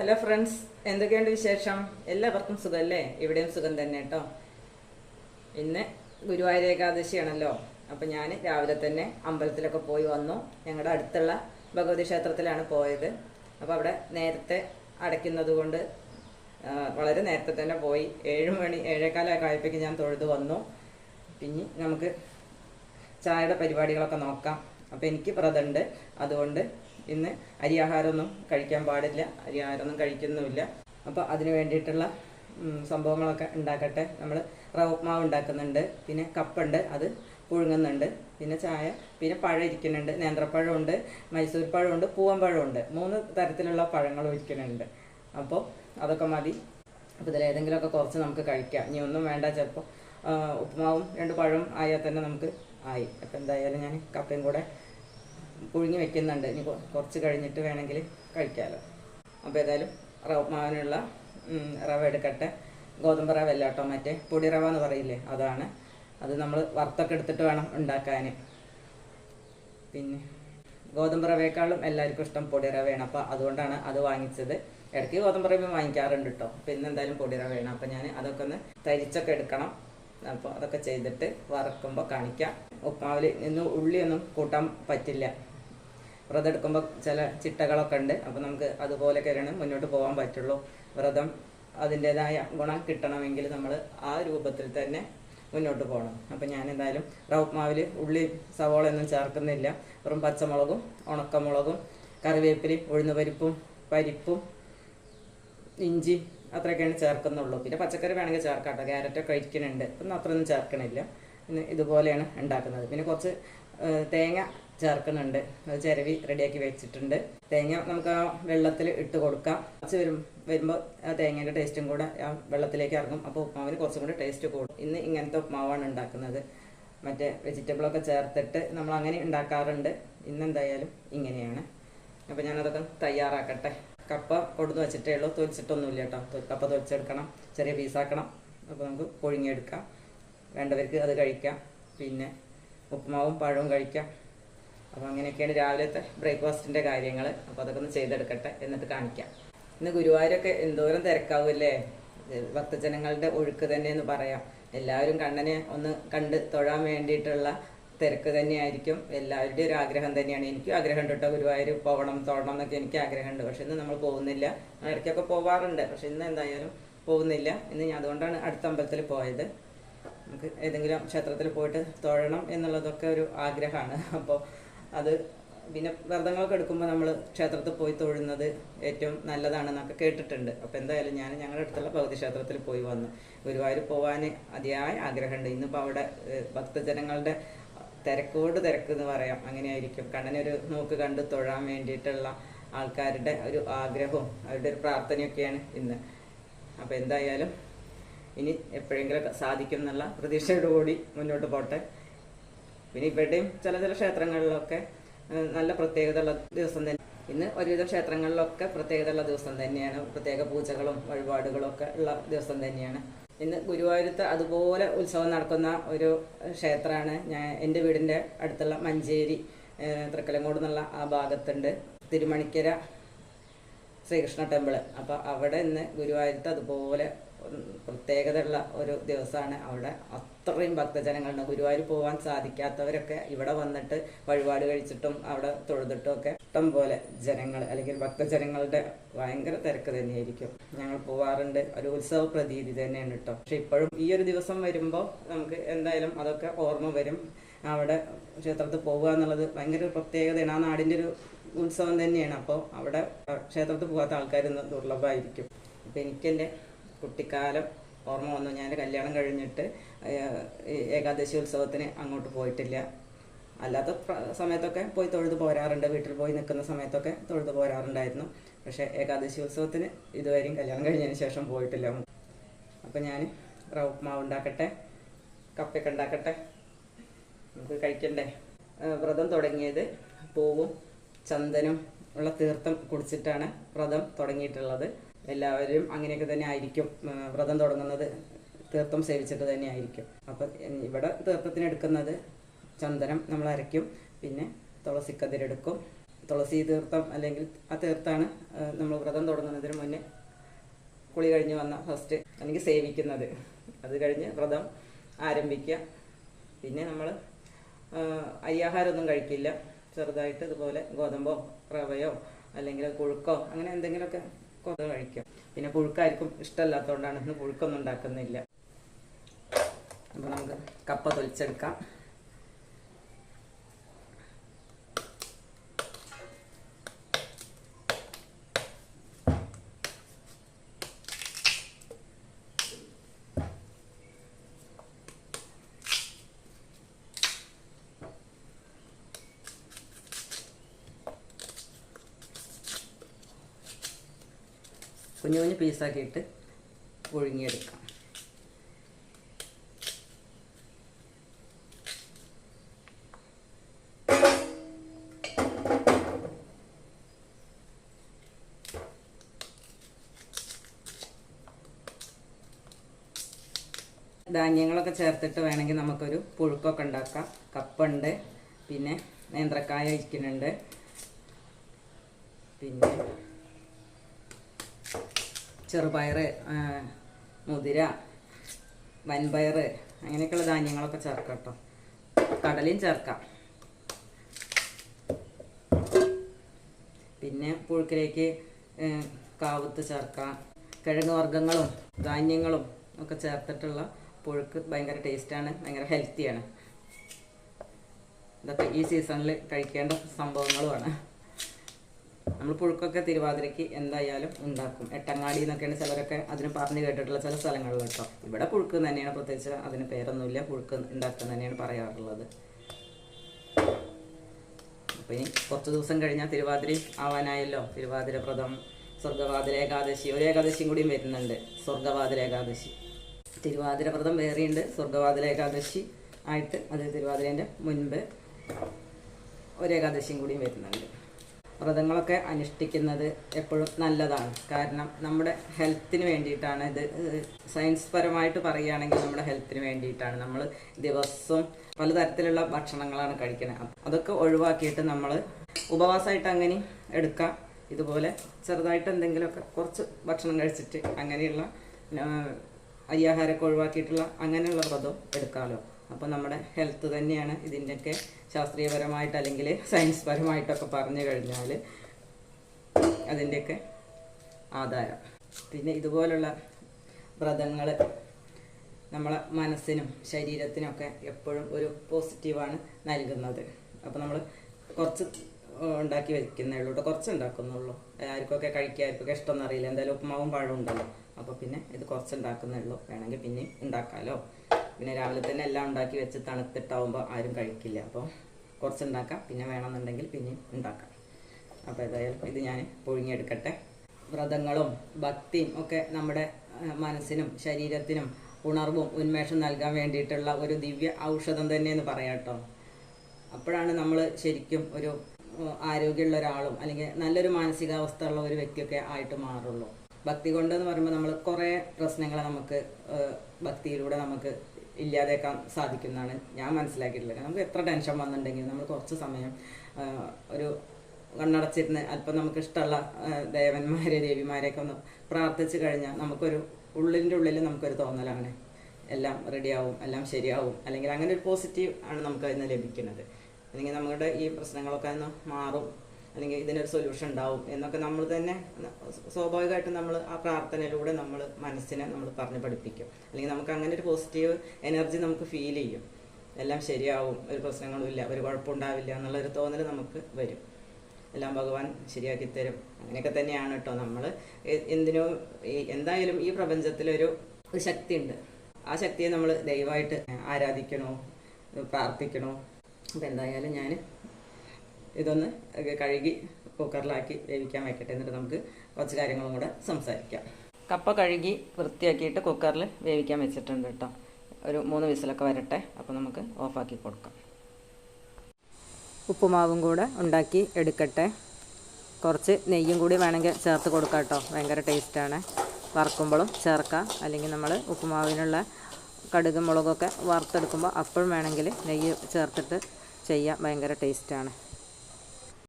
Hello friends എന്തൊക്കെയുണ്ട് വിശേഷം? എല്ലാവർക്കും സുഖമല്ലേ ഇവിടെയും സുഖം തന്നെ കേട്ടോ. ഇന്ന് ഗുരുവായൂർ ഏകാദശിയാണല്ലോ. അപ്പം ഞാൻ രാവിലെ തന്നെ അമ്പലത്തിലൊക്കെ പോയി വന്നു. ഞങ്ങളുടെ അടുത്തുള്ള ഭഗവതി ക്ഷേത്രത്തിലാണ് പോയത്. അപ്പോൾ അവിടെ നേരത്തെ അടയ്ക്കുന്നത് കൊണ്ട് വളരെ നേരത്തെ തന്നെ പോയി. ഏഴ് മണി ഏഴേക്കാലൊക്കെ ആയപ്പോഴേക്ക് ഞാൻ തൊഴുത് വന്നു. പിന്നെ നമുക്ക് ചായയുടെ പരിപാടികളൊക്കെ നോക്കാം. അപ്പോൾ എനിക്ക് വ്രതമുണ്ട് അതുകൊണ്ട് ഇന്ന് അരിയാഹാരമൊന്നും കഴിക്കാൻ പാടില്ല. അരിയാഹാരമൊന്നും കഴിക്കുന്നുമില്ല. അപ്പോൾ അതിന് വേണ്ടിയിട്ടുള്ള സംഭവങ്ങളൊക്കെ ഉണ്ടാക്കട്ടെ. നമ്മൾ റവ ഉപ്മാവ് ഉണ്ടാക്കുന്നുണ്ട്. പിന്നെ കപ്പുണ്ട് അത് പുഴുങ്ങുന്നുണ്ട്. പിന്നെ ചായ പിന്നെ പഴം ഇരിക്കുന്നുണ്ട്. നേന്ത്രപ്പഴമുണ്ട് മൈസൂർ പഴമുണ്ട് പൂവമ്പഴമുണ്ട് മൂന്ന് തരത്തിലുള്ള പഴങ്ങൾ ഇരിക്കുന്നുണ്ട്. അപ്പോൾ അതൊക്കെ മതി. അപ്പോൾ ഇതിൽ ഏതെങ്കിലുമൊക്കെ കുറച്ച് നമുക്ക് കഴിക്കാം. ഇനി ഒന്നും വേണ്ട ചിലപ്പോൾ ഉപ്പുമാവും രണ്ട് പഴവും ആയാൽ തന്നെ നമുക്ക് ആയി. അപ്പോൾ എന്തായാലും ഞാൻ കപ്പയും കൂടെ പുഴുങ്ങി വെക്കുന്നുണ്ട്. ഇനി കുറച്ച് കഴിഞ്ഞിട്ട് വേണമെങ്കിൽ കഴിക്കാമല്ലോ അപ്പോൾ ഏതായാലും റവ മാവിനുള്ള റവ എടുക്കട്ടെ. ഗോതമ്പ് റവ അല്ല കേട്ടോ മറ്റേ പൊടി റവ എന്ന് പറയില്ലേ? അതാണ്. അത് നമ്മൾ വറുത്തൊക്കെ എടുത്തിട്ട് വേണം ഉണ്ടാക്കാൻ പിന്നെ ഗോതമ്പ് റവയേക്കാളും എല്ലാവർക്കും ഇഷ്ടം പൊടി റവയാണ്. അപ്പോൾ അതുകൊണ്ടാണ് അത് വാങ്ങിച്ചത്. ഇടയ്ക്ക് ഗോതമ്പ് റവ വാങ്ങിക്കാറുണ്ട് കേട്ടോ. പിന്നെ എന്തായാലും പൊടി റവയാണ്. അപ്പോൾ ഞാൻ അതൊക്കെ ഒന്ന് തരിച്ചൊക്കെ എടുക്കണം. അപ്പോൾ അതൊക്കെ ചെയ്തിട്ട് വറക്കുമ്പോൾ കാണിക്കാം. ഉപ്പാവിൽ ഇന്ന് ഉള്ളിയൊന്നും കൂട്ടാൻ പറ്റില്ല. വ്രതം എടുക്കുമ്പോൾ ചില ചിട്ടകളൊക്കെ ഉണ്ട്. അപ്പോൾ നമുക്ക് അതുപോലെയൊക്കെയാണ് മുന്നോട്ട് പോകാൻ പറ്റുള്ളൂ. വ്രതം അതിന്റെതായ ഗുണം കിട്ടണമെങ്കിൽ നമ്മൾ ആ രൂപത്തിൽ തന്നെ മുന്നോട്ട് പോകണം. അപ്പം ഞാൻ എന്തായാലും റൗപ്മാവിൽ ഉള്ളി സവോള ഒന്നും ചേർക്കുന്നില്ല. വെറും പച്ചമുളകും ഉണക്കമുളകും കറിവേപ്പിലയും ഉഴുന്നുപരിപ്പും പരിപ്പും ഇഞ്ചി അത്രയൊക്കെയാണ് ചേർക്കുന്നുള്ളൂ. പിന്നെ പച്ചക്കറി വേണമെങ്കിൽ ചേർക്കാം കേട്ടോ ക്യാരറ്റൊക്കെ കഴിക്കുന്നുണ്ട് ഇപ്പം അത്രയൊന്നും ചേർക്കണില്ല. ഇതുപോലെയാണ് ഉണ്ടാക്കുന്നത്. പിന്നെ കുറച്ച് തേങ്ങ ചേർക്കുന്നുണ്ട്. അത് ചിരവി റെഡിയാക്കി വെച്ചിട്ടുണ്ട്. തേങ്ങ നമുക്ക് ആ വെള്ളത്തിൽ ഇട്ട് കൊടുക്കാം. കുറച്ച് വരും വരുമ്പോൾ ആ തേങ്ങയുടെ ടേസ്റ്റും കൂടെ ആ വെള്ളത്തിലേക്ക് ഇറങ്ങും. അപ്പോൾ ഉപ്മാവിന് കുറച്ചും കൂടി ടേസ്റ്റ് കൂടും. ഇന്ന് ഇങ്ങനത്തെ ഉപ്മാവാണ് ഉണ്ടാക്കുന്നത്. മറ്റേ വെജിറ്റബിളൊക്കെ ചേർത്തിട്ട് നമ്മൾ അങ്ങനെ ഉണ്ടാക്കാറുണ്ട്. ഇന്നെന്തായാലും ഇങ്ങനെയാണ്. അപ്പോൾ ഞാനതൊക്കെ തയ്യാറാക്കട്ടെ. കപ്പ കൊടുത്ത് വെച്ചിട്ടേ ഉള്ളൂ. തൊലിച്ചിട്ടൊന്നുമില്ല കേട്ടോ. കപ്പ തൊലിച്ചെടുക്കണം. ചെറിയ പീസാക്കണം. അപ്പോൾ നമുക്ക് പുഴുങ്ങിയെടുക്കാം. വേണ്ടവർക്ക് അത് കഴിക്കാം. പിന്നെ ഉപ്പുമാവും പഴവും കഴിക്കാം. അപ്പോൾ അങ്ങനെയൊക്കെയാണ് രാവിലത്തെ ബ്രേക്ക്ഫാസ്റ്റിന്റെ കാര്യങ്ങൾ അപ്പോൾ അതൊക്കെ ഒന്ന് ചെയ്തെടുക്കട്ടെ എന്നിട്ട് കാണിക്കാം. ഇന്ന് ഗുരുവായൂരൊക്കെ എന്തോരം തിരക്കാവൂല്ലേ ഭക്തജനങ്ങളുടെ ഒഴുക്ക് തന്നെയെന്ന് പറയാം. എല്ലാവരും കണ്ണനെ ഒന്ന് കണ്ട് തൊഴാൻ വേണ്ടിയിട്ടുള്ള തിരക്ക് തന്നെയായിരിക്കും. എല്ലാവരുടെയും ഒരു ആഗ്രഹം തന്നെയാണ്. എനിക്കും ആഗ്രഹമുണ്ട് കേട്ടോ ഗുരുവായൂർ പോകണം തൊഴണം എന്നൊക്കെ എനിക്ക് ആഗ്രഹമുണ്ട്. പക്ഷെ ഇന്ന് നമ്മൾ പോകുന്നില്ല. ഇടയ്ക്കൊക്കെ പോവാറുണ്ട്. പക്ഷെ ഇന്ന് എന്തായാലും പോകുന്നില്ല. ഇന്ന് ഞാൻ അതുകൊണ്ടാണ് അടുത്ത അമ്പലത്തിൽ പോയത്. നമുക്ക് ഏതെങ്കിലും ക്ഷേത്രത്തിൽ പോയിട്ട് തൊഴണം എന്നുള്ളതൊക്കെ ഒരു ആഗ്രഹമാണ്. അപ്പോൾ അത് പിന്നെ വ്രതങ്ങളൊക്കെ എടുക്കുമ്പോൾ നമ്മൾ ക്ഷേത്രത്തിൽ പോയി തൊഴുന്നത് ഏറ്റവും നല്ലതാണെന്നൊക്കെ കേട്ടിട്ടുണ്ട്. അപ്പോൾ എന്തായാലും ഞാൻ ഞങ്ങളുടെ അടുത്തുള്ള ഭഗവതി ക്ഷേത്രത്തിൽ പോയി വന്നു ഗുരുവായൂർ പോകാൻ അതിയായ ആഗ്രഹമുണ്ട്. ഇന്നിപ്പോൾ അവിടെ ഭക്തജനങ്ങളുടെ തിരക്കോട് തിരക്ക് എന്ന് പറയാം. അങ്ങനെയായിരിക്കും. കണ്ണനെ ഒരു നോക്ക് കണ്ട് തൊഴാൻ വേണ്ടിയിട്ടുള്ള ആൾക്കാരുടെ ഒരു ആഗ്രഹവും അവരുടെ ഒരു പ്രാർത്ഥനയൊക്കെയാണ് ഇന്ന്. അപ്പോൾ എന്തായാലും ഇനി എപ്പോഴെങ്കിലും സാധിക്കും എന്നുള്ള പ്രതീക്ഷയോടുകൂടി മുന്നോട്ട് പോട്ടെ. പിന്നെ ഇവിടെയും ചില ചില ക്ഷേത്രങ്ങളിലൊക്കെ നല്ല പ്രത്യേകതയുള്ള ദിവസം തന്നെ. ഇന്ന് ഒരുവിധം ക്ഷേത്രങ്ങളിലൊക്കെ പ്രത്യേകതയുള്ള ദിവസം തന്നെയാണ്. പ്രത്യേക പൂജകളും വഴിപാടുകളും ഒക്കെ ഉള്ള ദിവസം തന്നെയാണ്. ഇന്ന് ഗുരുവായൂരത്ത് അതുപോലെ ഉത്സവം നടക്കുന്ന ഒരു ക്ഷേത്രമാണ് ഞാൻ എന്റെ വീടിന്റെ അടുത്തുള്ള മഞ്ചേരി തൃക്കലങ്ങോട് എന്നുള്ള ആ ഭാഗത്തുണ്ട്. തിരുമണിക്കര ശ്രീകൃഷ്ണ ടെമ്പിൾ. അപ്പോൾ അവിടെ ഇന്ന് ഗുരുവായൂരത്ത് അതുപോലെ പ്രത്യേകതയുള്ള ഒരു ദിവസമാണ്. അവിടെ അത്രയും ഭക്തജനങ്ങളുണ്ട്. ഗുരുവായൂർ പോകാൻ സാധിക്കാത്തവരൊക്കെ ഇവിടെ വന്നിട്ട് വഴിപാട് കഴിച്ചിട്ടും അവിടെ തൊഴുതിട്ടും ഒക്കെ ഇഷ്ടം പോലെ ജനങ്ങൾ അല്ലെങ്കിൽ ഭക്തജനങ്ങളുടെ ഭയങ്കര തിരക്ക് തന്നെയായിരിക്കും. ഞങ്ങൾ പോവാറുണ്ട്. ഒരു ഉത്സവ പ്രതീതി തന്നെയാണ് കേട്ടോ. പക്ഷെ ഇപ്പോഴും ഈ ഒരു ദിവസം വരുമ്പോൾ നമുക്ക് എന്തായാലും അതൊക്കെ ഓർമ്മ വരും. അവിടെ ക്ഷേത്രത്തിൽ പോവുക എന്നുള്ളത് ഭയങ്കര പ്രത്യേകതയാണ്. ആ നാടിന്റെ ഒരു ഉത്സവം തന്നെയാണ്. അപ്പോൾ അവിടെ ക്ഷേത്രത്തിൽ പോകാത്ത ആൾക്കാരൊന്നും ദുർലഭമായിരിക്കും. അപ്പോൾ എനിക്കെന്റെ കുട്ടിക്കാലം ഓർമ്മ വന്നു. ഞാൻ കല്യാണം കഴിഞ്ഞിട്ട് ഏകാദശി ഉത്സവത്തിന് അങ്ങോട്ട് പോയിട്ടില്ല. അല്ലാത്ത സമയത്തൊക്കെ പോയി തൊഴുത് പോരാറുണ്ട്. വീട്ടിൽ പോയി നിൽക്കുന്ന സമയത്തൊക്കെ തൊഴുത് പോരാറുണ്ടായിരുന്നു. പക്ഷേ ഏകാദശി ഉത്സവത്തിന് ഇതുവരെയും കല്യാണം കഴിഞ്ഞതിന് ശേഷം പോയിട്ടില്ല. അപ്പം ഞാൻ റവ ഉണ്ടാക്കട്ടെ കപ്പയൊക്കെ ഉണ്ടാക്കട്ടെ നമുക്ക് കഴിക്കണ്ടേ? വ്രതം തുടങ്ങിയത് പൂവും ചന്ദനും ഉള്ള തീർത്ഥം കുടിച്ചിട്ടാണ് വ്രതം തുടങ്ങിയിട്ടുള്ളത്. എല്ലാവരും അങ്ങനെയൊക്കെ തന്നെ ആയിരിക്കും വ്രതം തുടങ്ങുന്നത്. തീർത്ഥം സേവിച്ചിട്ട് തന്നെ ആയിരിക്കും. അപ്പം ഇവിടെ തീർത്ഥത്തിന് എടുക്കുന്നത് ചന്ദനം നമ്മൾ അരയ്ക്കും പിന്നെ തുളസിക്കതിരെടുക്കും തുളസി തീർത്ഥം അല്ലെങ്കിൽ ആ തീർത്ഥാണ് നമ്മൾ വ്രതം തുടങ്ങുന്നതിന് മുന്നേ കുളി കഴിഞ്ഞ് വന്ന ഫസ്റ്റ് അല്ലെങ്കിൽ സേവിക്കുന്നത്. അത് കഴിഞ്ഞ് വ്രതം ആരംഭിക്കുക. പിന്നെ നമ്മൾ അരിയാഹാരമൊന്നും കഴിക്കില്ല. ചെറുതായിട്ട് ഇതുപോലെ ഗോതമ്പോ റവയോ അല്ലെങ്കിൽ കൊഴുക്കോ അങ്ങനെ എന്തെങ്കിലുമൊക്കെ കുറച്ച് കഴിക്കും? പിന്നെ പുഴുക്കായിരിക്കും ഇഷ്ടമല്ലാത്തതുകൊണ്ടാണ് പുഴുക്കൊന്നും ഉണ്ടാക്കുന്നില്ല. അപ്പോൾ നമുക്ക് കപ്പ തൊലിച്ചെടുക്കാം. കുഞ്ഞു കുഞ്ഞു പീസാക്കിയിട്ട് പുഴുങ്ങിയെടുക്കാം. ധാന്യങ്ങളൊക്കെ ചേർത്തിട്ട് വേണമെങ്കിൽ നമുക്കൊരു പുഴുക്കൊക്കെ ഉണ്ടാക്കാം. കപ്പുണ്ട് പിന്നെ നേന്ത്രക്കായ ഇരിക്കുന്നുണ്ട്. പിന്നെ ചെറുപയർ മുതിര വൻപയർ അങ്ങനെയൊക്കെയുള്ള ധാന്യങ്ങളൊക്കെ ചേർക്കാം കേട്ടോ. കടലയും ചേർക്കാം. പിന്നെ പുഴുക്കിലേക്ക് കാവുത്ത് ചേർക്കാം. കിഴങ്ങ് വർഗങ്ങളും ധാന്യങ്ങളും ഒക്കെ ചേർത്തിട്ടുള്ള പുഴുക്ക് ഭയങ്കര ടേസ്റ്റാണ് ഭയങ്കര ഹെൽത്തിയാണ്. ഇതൊക്കെ ഈ സീസണിൽ കഴിക്കേണ്ട സംഭവങ്ങളുമാണ്. നമ്മൾ പുഴുക്കൊക്കെ തിരുവാതിരയ്ക്ക് എന്തായാലും ഉണ്ടാക്കും. എട്ടങ്ങാടി എന്നൊക്കെയാണ് ചിലരൊക്കെ അതിന് പറഞ്ഞു കേട്ടിട്ടുള്ള ചില സ്ഥലങ്ങളിൽ കേട്ടോ. ഇവിടെ പുഴുക്ക് തന്നെയാണ് പ്രത്യേകിച്ച് അതിന് പേരൊന്നുമില്ല. പുഴുക്ക് ഉണ്ടാക്കുക തന്നെയാണ് പറയാറുള്ളത്. അപ്പോൾ ഇനി കുറച്ച് ദിവസം കഴിഞ്ഞാൽ തിരുവാതിര ആവാനായല്ലോ. തിരുവാതിര വ്രതം സ്വർഗവാതിര ഏകാദശി ഒരു ഏകാദശിയും കൂടിയും വരുന്നുണ്ട്. സ്വർഗവാതിര ഏകാദശി. തിരുവാതിര വ്രതം വേറെയുണ്ട്. സ്വർഗവാതിര ഏകാദശി ആയിട്ട് അത് തിരുവാതിരേന്റെ മുൻപ് ഒരു ഏകാദശിയും കൂടിയും വരുന്നുണ്ട്. വ്രതങ്ങളൊക്കെ അനുഷ്ഠിക്കുന്നത് എപ്പോഴും നല്ലതാണ്. കാരണം നമ്മുടെ ഹെൽത്തിന് വേണ്ടിയിട്ടാണ് ഇത് സയൻസ് പരമായിട്ട് പറയുകയാണെങ്കിൽ നമ്മുടെ ഹെൽത്തിന് വേണ്ടിയിട്ടാണ്. നമ്മൾ ദിവസവും പലതരത്തിലുള്ള ഭക്ഷണങ്ങളാണ് കഴിക്കുന്നത് അതൊക്കെ ഒഴിവാക്കിയിട്ട് നമ്മൾ ഉപവാസമായിട്ട് അങ്ങനെ എടുക്കാം. ഇതുപോലെ ചെറുതായിട്ട് എന്തെങ്കിലുമൊക്കെ കുറച്ച് ഭക്ഷണം കഴിച്ചിട്ട് അങ്ങനെയുള്ള അരിയാഹാരമൊക്കെ ഒഴിവാക്കിയിട്ടുള്ള അങ്ങനെയുള്ള വ്രതം എടുക്കാമല്ലോ. അപ്പോൾ നമ്മുടെ ഹെൽത്ത് തന്നെയാണ് ഇതിന്റെയൊക്കെ ശാസ്ത്രീയപരമായിട്ട് അല്ലെങ്കിൽ സയൻസ് പരമായിട്ടൊക്കെ പറഞ്ഞു കഴിഞ്ഞാൽ അതിന്റെയൊക്കെ ആധാരം പിന്നെ ഇതുപോലുള്ള വ്രതങ്ങൾ നമ്മളെ മനസ്സിനും ശരീരത്തിനൊക്കെ എപ്പോഴും ഒരു പോസിറ്റീവാണ് നൽകുന്നത്. അപ്പോൾ നമ്മൾ കുറച്ച് ഉണ്ടാക്കി വെക്കുന്നേ ഉള്ളൂ കേട്ടോ കുറച്ച് ഉണ്ടാക്കുന്നുള്ളൂ. ആർക്കൊക്കെ കഴിക്കുക ആർക്കൊക്കെ ഇഷ്ടമെന്നറിയില്ല എന്തായാലും ഉപ്പുമാവും പഴവും ഉണ്ടല്ലോ. അപ്പോൾ പിന്നെ ഇത് കുറച്ച് ഉണ്ടാക്കുന്നേ ഉള്ളൂ. വേണമെങ്കിൽ പിന്നെ ഉണ്ടാക്കാമല്ലോ പിന്നെ രാവിലെ തന്നെ എല്ലാം ഉണ്ടാക്കി വെച്ച് തണുത്തിട്ടാവുമ്പോൾ ആരും കഴിക്കില്ല. അപ്പോൾ കുറച്ച് ഉണ്ടാക്കാം പിന്നെ വേണമെന്നുണ്ടെങ്കിൽ പിന്നെയും ഉണ്ടാക്കാം. അപ്പോൾ ഏതായാലും ഇത് ഞാൻ പുഴുങ്ങിയെടുക്കട്ടെ. വ്രതങ്ങളും ഭക്തിയും ഒക്കെ നമ്മുടെ മനസ്സിനും ശരീരത്തിനും ഉണർവും ഉന്മേഷം നൽകാൻ വേണ്ടിയിട്ടുള്ള ഒരു ദിവ്യ ഔഷധം തന്നെയെന്ന് പറയാം കേട്ടോ. അപ്പോഴാണ് നമ്മൾ ശരിക്കും ഒരു ആരോഗ്യമുള്ള ഒരാളും അല്ലെങ്കിൽ നല്ലൊരു മാനസികാവസ്ഥ ഉള്ള ഒരു വ്യക്തിയൊക്കെ ആയിട്ട് മാറുള്ളൂ. ഭക്തി കൊണ്ടെന്ന് പറയുമ്പോൾ നമ്മൾ കുറേ പ്രശ്നങ്ങളെ നമുക്ക് ഭക്തിയിലൂടെ നമുക്ക് ഇല്ലാതാക്കാൻ സാധിക്കുന്നതാണ് ഞാൻ മനസ്സിലാക്കിയിട്ടുള്ളത്. നമുക്ക് എത്ര ടെൻഷൻ വന്നിട്ടുണ്ടെങ്കിലും നമ്മൾ കുറച്ച് സമയം ഒരു കണ്ണടച്ചിരുന്ന് അല്പം നമുക്ക് ഇഷ്ടമുള്ള ദേവന്മാരെ ദേവിമാരെയൊക്കെ ഒന്ന് പ്രാർത്ഥിച്ചു കഴിഞ്ഞാൽ നമുക്കൊരു ഉള്ളിന്റെ ഉള്ളിൽ നമുക്കൊരു തോന്നലാണ്. എല്ലാം റെഡിയാവും എല്ലാം ശരിയാവും. അല്ലെങ്കിൽ അങ്ങനെ ഒരു പോസിറ്റീവ് ആണ് നമുക്ക് അതിന് ലഭിക്കുന്നത്. അല്ലെങ്കിൽ നമ്മുടെ ഈ പ്രശ്നങ്ങളൊക്കെ ഒന്ന് മാറും. അല്ലെങ്കിൽ ഇതിനൊരു സൊല്യൂഷൻ ഉണ്ടാവും എന്നൊക്കെ നമ്മൾ തന്നെ സ്വാഭാവികമായിട്ടും നമ്മൾ ആ പ്രാർത്ഥനയിലൂടെ നമ്മൾ മനസ്സിനെ നമ്മൾ പറഞ്ഞ് പഠിപ്പിക്കും. അല്ലെങ്കിൽ നമുക്ക് അങ്ങനെ ഒരു പോസിറ്റീവ് എനർജി നമുക്ക് ഫീൽ ചെയ്യും. എല്ലാം ശരിയാവും ഒരു പ്രശ്നങ്ങളും ഇല്ല ഒരു കുഴപ്പമുണ്ടാവില്ല എന്നുള്ളൊരു തോന്നൽ നമുക്ക് വരും. എല്ലാം ഭഗവാൻ ശരിയാക്കി തരും. അങ്ങനെയൊക്കെ തന്നെയാണ് കേട്ടോ നമ്മൾ. എന്തിനോ എന്തായാലും ഈ പ്രപഞ്ചത്തിലൊരു ഒരു ശക്തിയുണ്ട്. ആ ശക്തിയെ നമ്മൾ ദയവായിട്ട് ആരാധിക്കണോ പ്രാർത്ഥിക്കണോ? അപ്പം എന്തായാലും ഞാൻ ഇതൊന്ന് കഴുകി കുക്കറിലാക്കി വേവിക്കാൻ വെക്കട്ടെ. എന്നിട്ട് നമുക്ക് കുറച്ച് കാര്യങ്ങളും കൂടെ സംസാരിക്കാം. കപ്പ കഴുകി വൃത്തിയാക്കിയിട്ട് കുക്കറിൽ വേവിക്കാൻ വെച്ചിട്ടുണ്ട് കേട്ടോ. ഒരു മൂന്ന് വിസിലൊക്കെ വരട്ടെ. അപ്പോൾ നമുക്ക് ഓഫാക്കി കൊടുക്കാം. ഉപ്പുമാവും കൂടെ ഉണ്ടാക്കി എടുക്കട്ടെ. കുറച്ച് നെയ്യും കൂടി വേണമെങ്കിൽ ചേർത്ത് കൊടുക്കാം കേട്ടോ. ഭയങ്കര ടേസ്റ്റാണ് വറക്കുമ്പോഴും ചേർക്കാം. അല്ലെങ്കിൽ നമ്മൾ ഉപ്പുമാവിനുള്ള കടുകും മുളകൊക്കെ വറുത്തെടുക്കുമ്പോൾ അപ്പോഴും വേണമെങ്കിൽ നെയ്യ് ചേർത്തിട്ട് ചെയ്യാം ഭയങ്കര ടേസ്റ്റാണ്